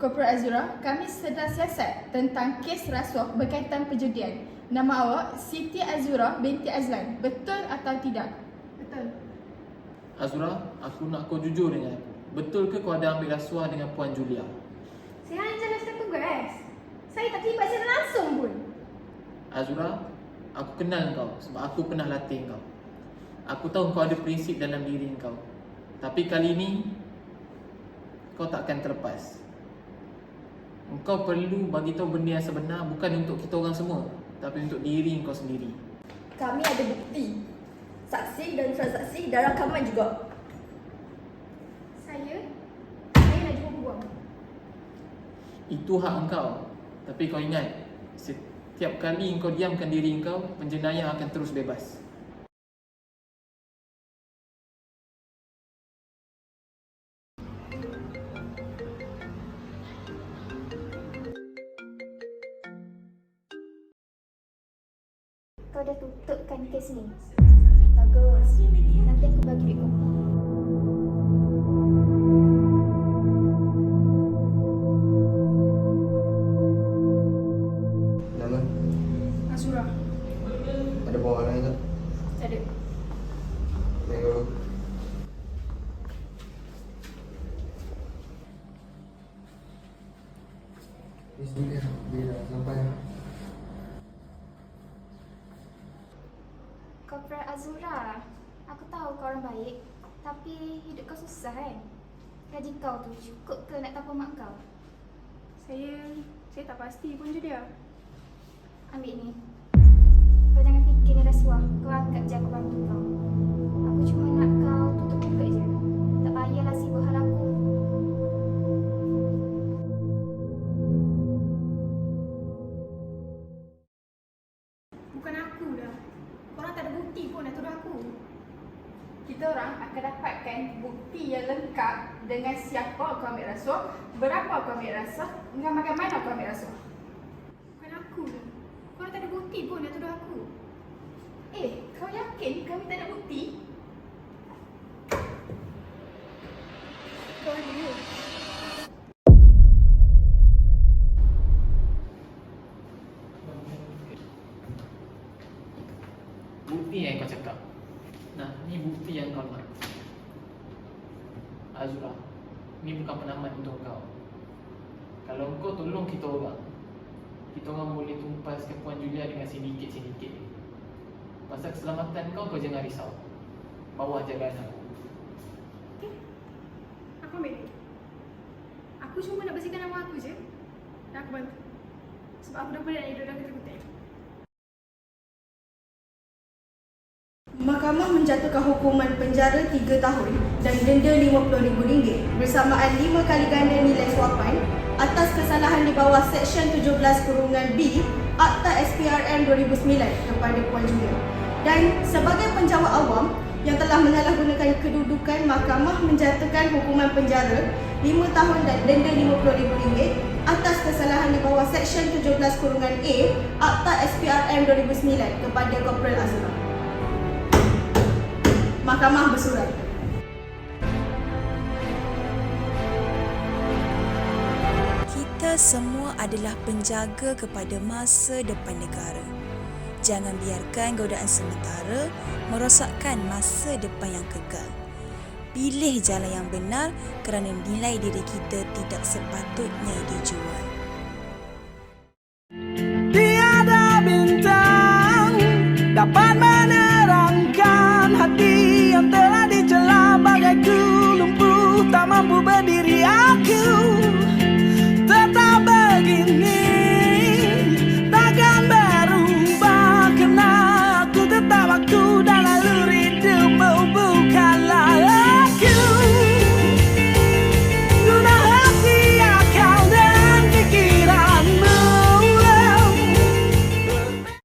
Korporat Azura, kami sedang siasat tentang kes rasuah berkaitan perjudian. Nama awak Siti Azura binti Azlan. Betul atau tidak? Betul. Azura, aku nak kau jujur dengan aku. Betul ke kau ada ambil rasuah dengan Puan Julia? Saya hanya jelaskan tugas. Saya tak terlibat secara langsung pun. Azura, aku kenal kau sebab aku pernah latih kau. Aku tahu kau ada prinsip dalam diri kau. Tapi kali ini kau takkan terlepas. Engkau perlu bagi tahu benda yang sebenar bukan untuk kita orang semua, tapi untuk diri kau sendiri. Kami ada bukti. Saksi dan transaksi dan rakaman juga. Saya, saya nak jumpa buang. Itu hak engkau. Tapi kau ingat, setiap kali engkau diamkan diri engkau, penjenayah akan terus bebas. Kau dah tutupkan kes ni. Bagus. Nanti aku bagi duit kau. Nama? Azura. Ada bawa orang lain tak? Tak ada. Tengok dulu. Bismillah, Korporat Azura, aku tahu kau orang baik. Tapi hidup kau susah kan? Gaji kau tu cukup ke nak tapau mak kau? Saya saya tak pasti pun je dia. Ambil ni. Kau jangan fikir ni rasuah. Kita orang akan dapatkan bukti yang lengkap dengan siapa kau ambil rasuah, berapa kau ambil rasuah, dengan bagaimana kau ambil rasuah. Bukan aku. Korang tak ada bukti pun nak tuduh aku. Eh, kau yakin kami tak ada bukti? Kau ada. Bukti yang kau cakap. Nah, ni bukti yang kau nak. Azura, ni bukan penamat untuk kau. Kalau kau tolong kita orang, kita orang boleh tumpaskan Puan Julia dengan sindiket-sindiket. Pasal keselamatan kau, kau jangan risau. Bawah jagaan aku. Aku ambil. Aku cuma nak bersihkan nama aku je. Dan aku bantu. Sebab aku dah penat hidup dalam ketakutan. Menjatuhkan hukuman penjara 3 tahun dan denda RM50,000 bersamaan 5 kali ganda nilai suapan atas kesalahan di bawah Seksyen 17 kurungan B Akta SPRM 2009 kepada Puan Julia. Dan sebagai penjawat awam yang telah menyalahgunakan kedudukan, mahkamah menjatuhkan hukuman penjara 5 tahun dan denda RM50,000 atas kesalahan di bawah Seksyen 17 kurungan A Akta SPRM 2009 kepada Korporal Azura. Mahkamah bersurat. Kita semua adalah penjaga kepada masa depan negara. Jangan biarkan godaan sementara merosakkan masa depan yang kekal. Pilih jalan yang benar kerana nilai diri kita tidak sepatutnya dijual.